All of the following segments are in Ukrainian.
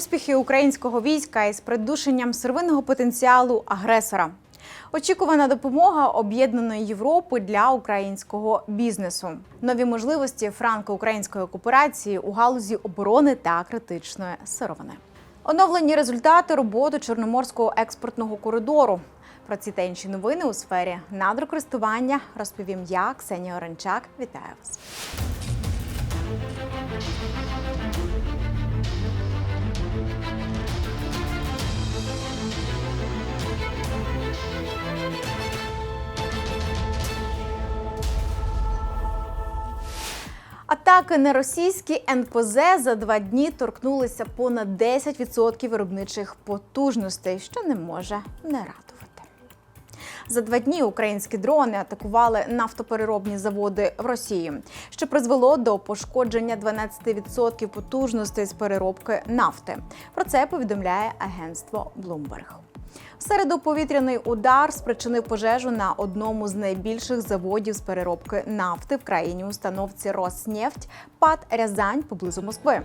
успіхи українського війська із придушенням сировинного потенціалу агресора. Очікувана допомога об'єднаної Європи для українського бізнесу, нові можливості франко-української кооперації у галузі оборони та критичної сировини. Оновлені результати роботи Чорноморського експортного коридору. Про ці та інші новини у сфері надрокористування розповім я, Ксенія Оранчак. Вітаю вас. Атаки на російські НПЗ за два дні торкнулися понад 10% виробничих потужностей, що не може не радувати. За два дні українські дрони атакували нафтопереробні заводи в Росії, що призвело до пошкодження 12% потужностей з переробки нафти. Про це повідомляє агентство Bloomberg. В середу повітряний удар спричинив пожежу на одному з найбільших заводів з переробки нафти в країні установці Роснефть ПАД Рязань поблизу Москви.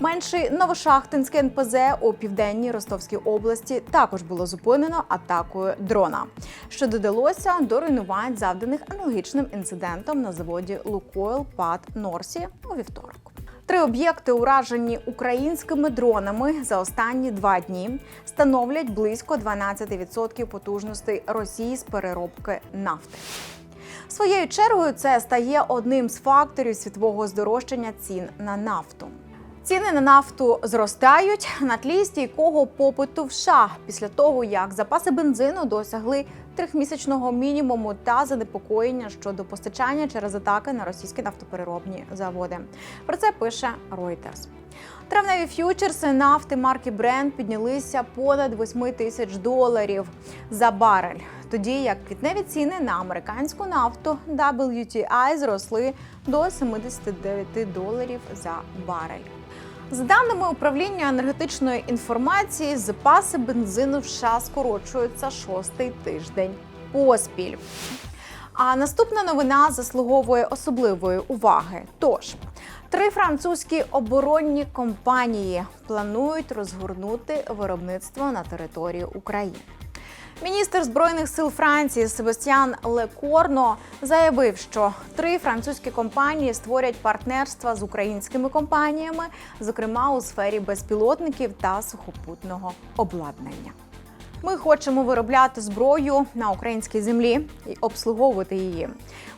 Менший Новошахтинське НПЗ у південній Ростовській області також було зупинено атакою дрона, що додалося до руйнувань, завданих аналогічним інцидентом на заводі Лукойл ПАД Норсі у вівторок. Три об'єкти, уражені українськими дронами за останні два дні, становлять близько 12% потужностей Росії з переробки нафти. Своєю чергою це стає одним з факторів світового здорожчання цін на нафту. Ціни на нафту зростають на тлі стійкого попиту в США після того, як запаси бензину досягли трьохмісячного мінімуму та занепокоєння щодо постачання через атаки на російські нафтопереробні заводи. Про це пише Reuters. Травневі ф'ючерси нафти марки Brent піднялися понад 8 тисяч доларів за барель, тоді як квітневі ціни на американську нафту WTI зросли до 79 доларів за барель. За даними управління енергетичної інформації, запаси бензину в США скорочуються шостий тиждень поспіль. А наступна новина заслуговує особливої уваги. Тож три французькі оборонні компанії планують розгорнути виробництво на території України. Міністр збройних сил Франції Себастьян Лекорно заявив, що три французькі компанії створять партнерства з українськими компаніями, зокрема у сфері безпілотників та сухопутного обладнання. Ми хочемо виробляти зброю на українській землі і обслуговувати її.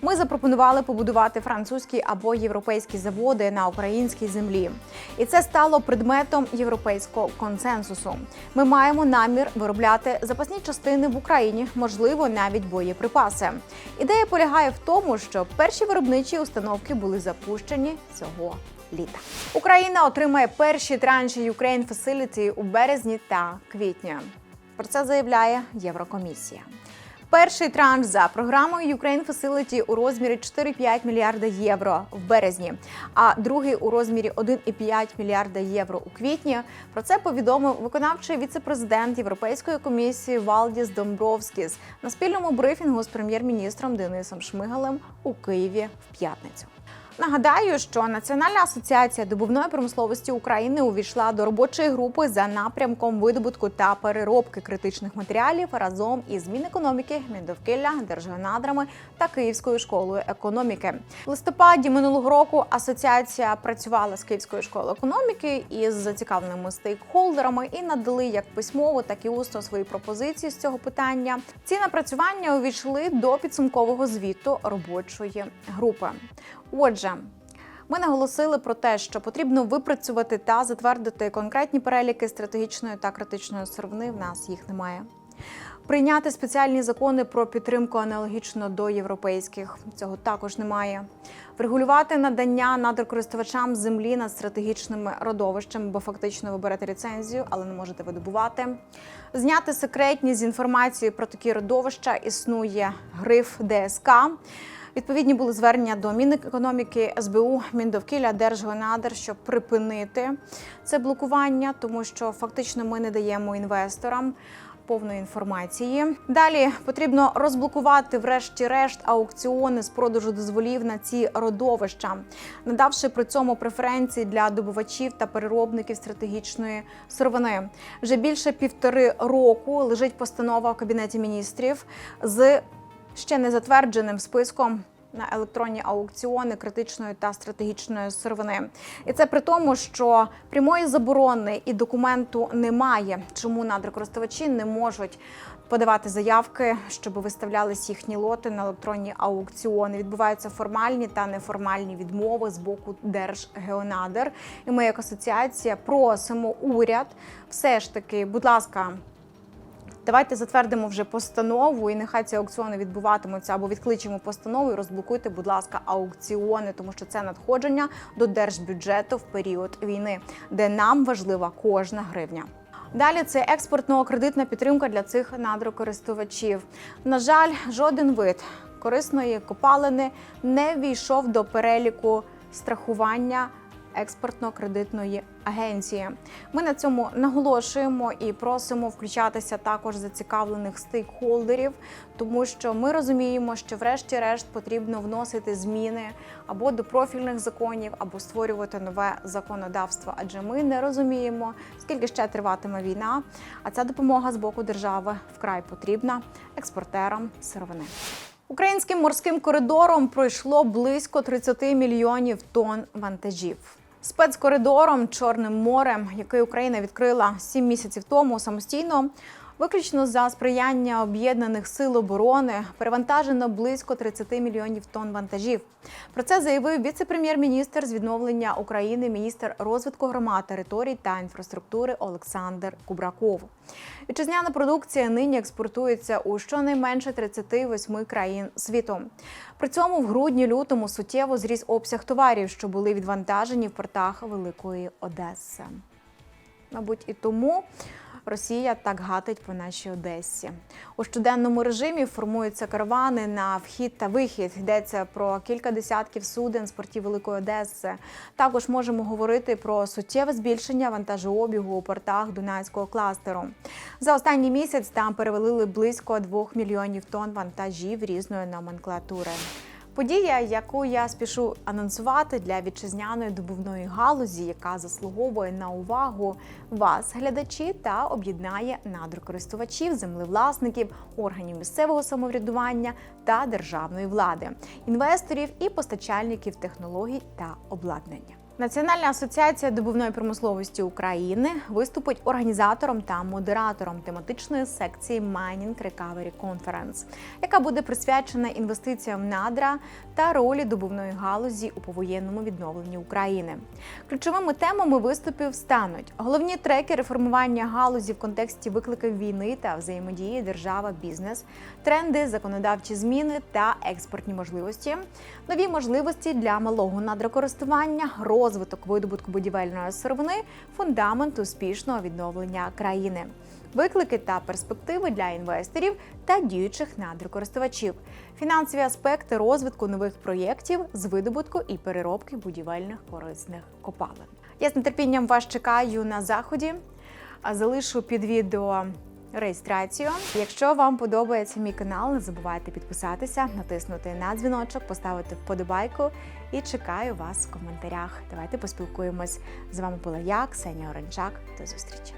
Ми запропонували побудувати французькі або європейські заводи на українській землі, і це стало предметом європейського консенсусу. Ми маємо намір виробляти запасні частини в Україні, можливо, навіть боєприпаси. Ідея полягає в тому, що перші виробничі установки були запущені цього літа. Україна отримає перші транші Ukraine Facility у березні та квітні. Про це заявляє Єврокомісія. Перший транш за програмою Ukraine Facility у розмірі 4,5 мільярда євро в березні, а другий у розмірі 1,5 мільярда євро у квітні. Про це повідомив виконавчий віце-президент Європейської комісії Валдіс Домбровскіс на спільному брифінгу з прем'єр-міністром Денисом Шмигалем у Києві в п'ятницю. Нагадаю, що Національна асоціація добувної промисловості України увійшла до робочої групи за напрямком видобутку та переробки критичних матеріалів разом із Мінекономіки, Міндовкілля, Держгеонадрами та Київською школою економіки. В листопаді минулого року асоціація працювала з Київською школою економіки із зацікавленими стейкхолдерами і надали як письмово, так і усно свої пропозиції з цього питання. Ці напрацювання увійшли до підсумкового звіту робочої групи. Отже, ми наголосили про те, що потрібно випрацювати та затвердити конкретні переліки стратегічної та критичної сировини. В нас їх немає. Прийняти спеціальні закони про підтримку аналогічно до європейських цього також немає. Врегулювати надання надрокористувачам землі над стратегічними родовищами, бо фактично ви берете ліцензію, але не можете видобувати. Зняти секретність з інформації про такі родовища існує гриф ДСК. Відповідні були звернення до Мінекономіки, СБУ, Міндовкілля, Держгеонадр, щоб припинити це блокування, тому що фактично ми не даємо інвесторам повної інформації. Далі потрібно розблокувати, врешті-решт, аукціони з продажу дозволів на ці родовища, надавши при цьому преференції для добувачів та переробників стратегічної сировини. Вже більше півтори року лежить постанова в кабінеті міністрів з ще не затвердженим списком. На електронні аукціони критичної та стратегічної сировини, і це при тому, що прямої заборони і документу немає. Чому надрокористувачі не можуть подавати заявки, щоб виставлялись їхні лоти на електронні аукціони? Відбуваються формальні та неформальні відмови з боку Держгеонадр. І ми, як асоціація, просимо уряд все ж таки, будь ласка. Давайте затвердимо вже постанову, і нехай ці аукціони відбуватимуться або відкличемо постанову і розблокуйте, будь ласка, аукціони, тому що це надходження до держбюджету в період війни, де нам важлива кожна гривня. Далі це експортно-кредитна підтримка для цих надрокористувачів. На жаль, жоден вид корисної копалини не війшов до переліку страхування експортно-кредитної агенції. Ми на цьому наголошуємо і просимо включатися також зацікавлених стейкхолдерів, тому що ми розуміємо, що врешті-решт потрібно вносити зміни або до профільних законів, або створювати нове законодавство. Адже ми не розуміємо, скільки ще триватиме війна. А ця допомога з боку держави вкрай потрібна експортерам сировини. Українським морським коридором пройшло близько 30 мільйонів тонн вантажів. Спецкоридором Чорним морем, який Україна відкрила сім місяців тому самостійно, виключно за сприяння об'єднаних сил оборони, перевантажено близько 30 мільйонів тонн вантажів. Про це заявив віце-прем'єр-міністр з відновлення України, міністр розвитку громад, територій та інфраструктури Олександр Кубраков. Вітчизняна продукція нині експортується у щонайменше 38 країн світу. При цьому в грудні-лютому суттєво зріс обсяг товарів, що були відвантажені в портах Великої Одеси. Мабуть, і тому Росія так гатить по нашій Одесі. У щоденному режимі формуються каравани на вхід та вихід. Йдеться про кілька десятків суден з портів Великої Одеси. Також можемо говорити про суттєве збільшення вантажообігу у портах Дунайського кластеру. За останній місяць там перевалили близько 2 мільйонів тонн вантажів різної номенклатури. Подія, яку я спішу анонсувати для вітчизняної добувної галузі, яка заслуговує на увагу вас, глядачі, та об'єднає надрокористувачів, землевласників, органів місцевого самоврядування та державної влади, інвесторів і постачальників технологій та обладнання. Національна асоціація добувної промисловості України виступить організатором та модератором тематичної секції Mining Recovery Conference, яка буде присвячена інвестиціям надра та ролі добувної галузі у повоєнному відновленні України. Ключовими темами виступів стануть головні треки реформування галузі в контексті викликів війни та взаємодії держава-бізнес, тренди, законодавчі зміни та експортні можливості, нові можливості для малого надрокористування, розвиток видобутку будівельної сировини, фундамент успішного відновлення країни. Виклики та перспективи для інвесторів та діючих надрокористувачів, фінансові аспекти розвитку нових проєктів з видобутку і переробки будівельних корисних копалин. Я з нетерпінням вас чекаю на заході. Залишу під відео реєстрацію. Якщо вам подобається мій канал, не забувайте підписатися, натиснути на дзвіночок, поставити вподобайку і чекаю вас в коментарях. Давайте поспілкуємось. З вами була я, Ксенія Оранчак. До зустрічі.